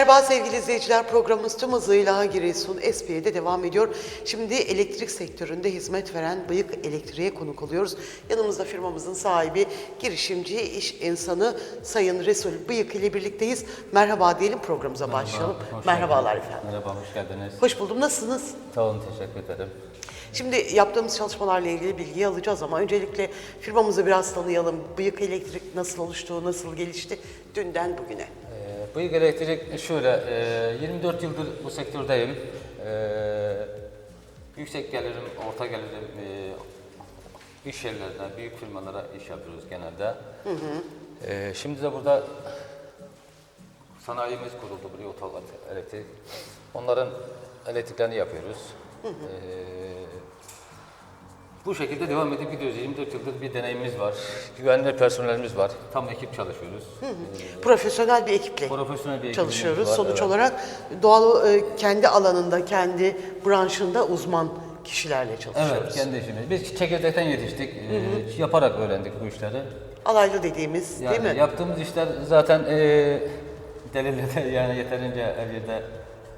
Merhaba sevgili izleyiciler. Programımız tüm hızıyla Giresun Espiye'de devam ediyor. Şimdi elektrik sektöründe hizmet veren Bıyık Elektriğe konuk oluyoruz. Yanımızda firmamızın sahibi, girişimci, iş insanı Sayın Resul Bıyık ile birlikteyiz. Merhaba diyelim programımıza başlayalım. hoş Merhabalar geldiniz. efendim. Merhaba, hoş geldiniz. Hoş buldum. Nasılsınız? Sağ olun, teşekkür ederim. Şimdi yaptığımız çalışmalarla ilgili bilgi alacağız ama öncelikle firmamızı biraz tanıyalım. Bıyık Elektrik nasıl oluştu, nasıl gelişti dünden bugüne? Bıyık Elektrik şöyle, e, 24 yıldır bu sektördeyim. Ee, yüksek gelirim, orta gelirim, e, iş yerlerine, büyük firmalara iş yapıyoruz genelde. Ee, şimdi de burada sanayimiz kuruldu, buraya otolat elektrik. Onların elektriklerini yapıyoruz. Ee, bu şekilde devam edip gidiyoruz. 24 yıldır bir deneyimimiz var. Güvenli personelimiz var. Tam ekip çalışıyoruz. Profesyonel bir ekiple Profesyonel bir çalışıyoruz. var, Sonuç evet. olarak doğal e, kendi alanında, kendi branşında uzman kişilerle çalışıyoruz. Evet, kendi işimiz. Biz çekirdekten yetiştik. Ee, yaparak öğrendik bu işleri. Alaylı dediğimiz Yani değil mi? yaptığımız işler zaten e, delillerde yani yeterince her yerde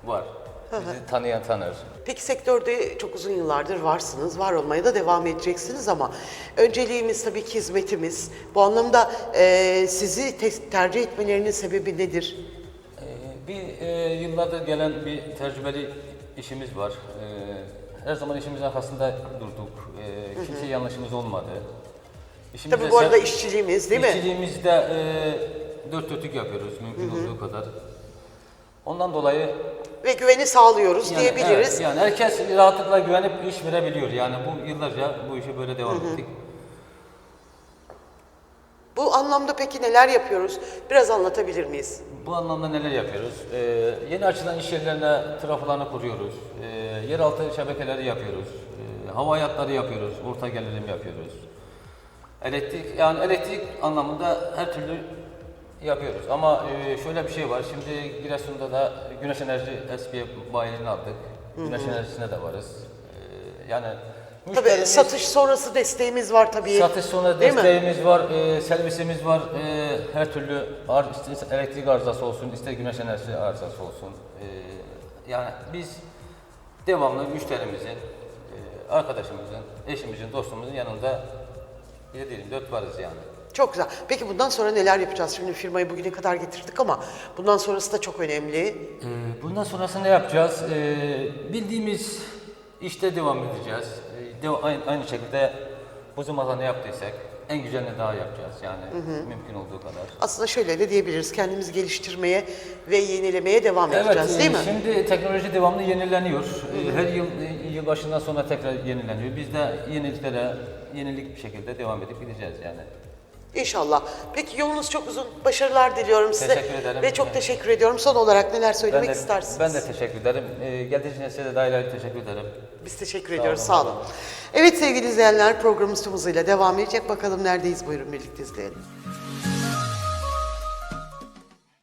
var. Bizi tanıyan tanır. Peki sektörde çok uzun yıllardır varsınız, var olmaya da devam edeceksiniz ama önceliğimiz tabii ki hizmetimiz. Bu anlamda e, sizi te- tercih etmelerinin sebebi nedir? Ee, Bir e, yıllardır gelen bir tecrübeli işimiz var. Ee, her zaman işimizin arkasında durduk. Ee, kimse yanlışımız olmadı. İşimizde Tabii bu arada işçiliğimiz değil mi? İşçiliğimizde e, dört dörtlük yapıyoruz mümkün olduğu kadar. Ondan dolayı Ve güveni sağlıyoruz yani, diyebiliriz. evet, yani herkes rahatlıkla güvenip iş verebiliyor. Yani bu yıllarca bu işe böyle devam ettik. Bu anlamda peki neler yapıyoruz? Biraz anlatabilir miyiz? Bu anlamda neler yapıyoruz? Ee, yeni açılan iş yerlerine trafolarını kuruyoruz. Ee, yeraltı şebekeleri yapıyoruz. Ee, hava hayatları yapıyoruz. Orta gerilim yapıyoruz. Elektrik, yani elektrik anlamında her türlü yapıyoruz. Ama e, şöyle bir şey var. Şimdi Giresun'da da Güneş Enerji SPF bayilerini aldık. Güneş enerjisine de varız. Ee, yani Tabii müşterimiz- satış sonrası desteğimiz var tabii. Satış sonu Değil mi? desteğimiz var, e, servisimiz var. E, her türlü ar, ister elektrik arızası olsun, ister güneş enerjisi arızası olsun. E, yani biz devamlı müşterimizin, e, arkadaşımızın, eşimizin, dostumuzun yanında 7-24 varız yani. Çok güzel. Peki bundan sonra neler yapacağız? Şimdi firmayı bugüne kadar getirdik ama bundan sonrası da çok önemli. E, bundan sonrası ne yapacağız? E, bildiğimiz işte devam edeceğiz. E, deva- aynı, aynı şekilde bu zamanda ne yaptıysak en güzelini daha yapacağız yani mümkün olduğu kadar. Aslında şöyle de diyebiliriz. Kendimizi geliştirmeye ve yenilemeye devam edeceğiz Evet, değil e, mi? şimdi teknoloji devamlı yenileniyor. E, Her yıl e, yılbaşından sonra tekrar yenileniyor. Biz de yeniliklere yenilik bir şekilde devam edip gideceğiz yani. İnşallah. Peki yolunuz çok uzun. Başarılar diliyorum size. Teşekkür ederim. Ve çok teşekkür ediyorum. Son olarak neler Ben söylemek de, istersiniz? ben de teşekkür ederim. E, geldiğiniz için size de ayrı teşekkür ederim. Biz teşekkür Sağ ediyoruz. olun, Sağ olun. olun. Evet sevgili izleyenler programımız tüm hızıyla devam edecek. Bakalım neredeyiz buyurun birlikte izleyelim.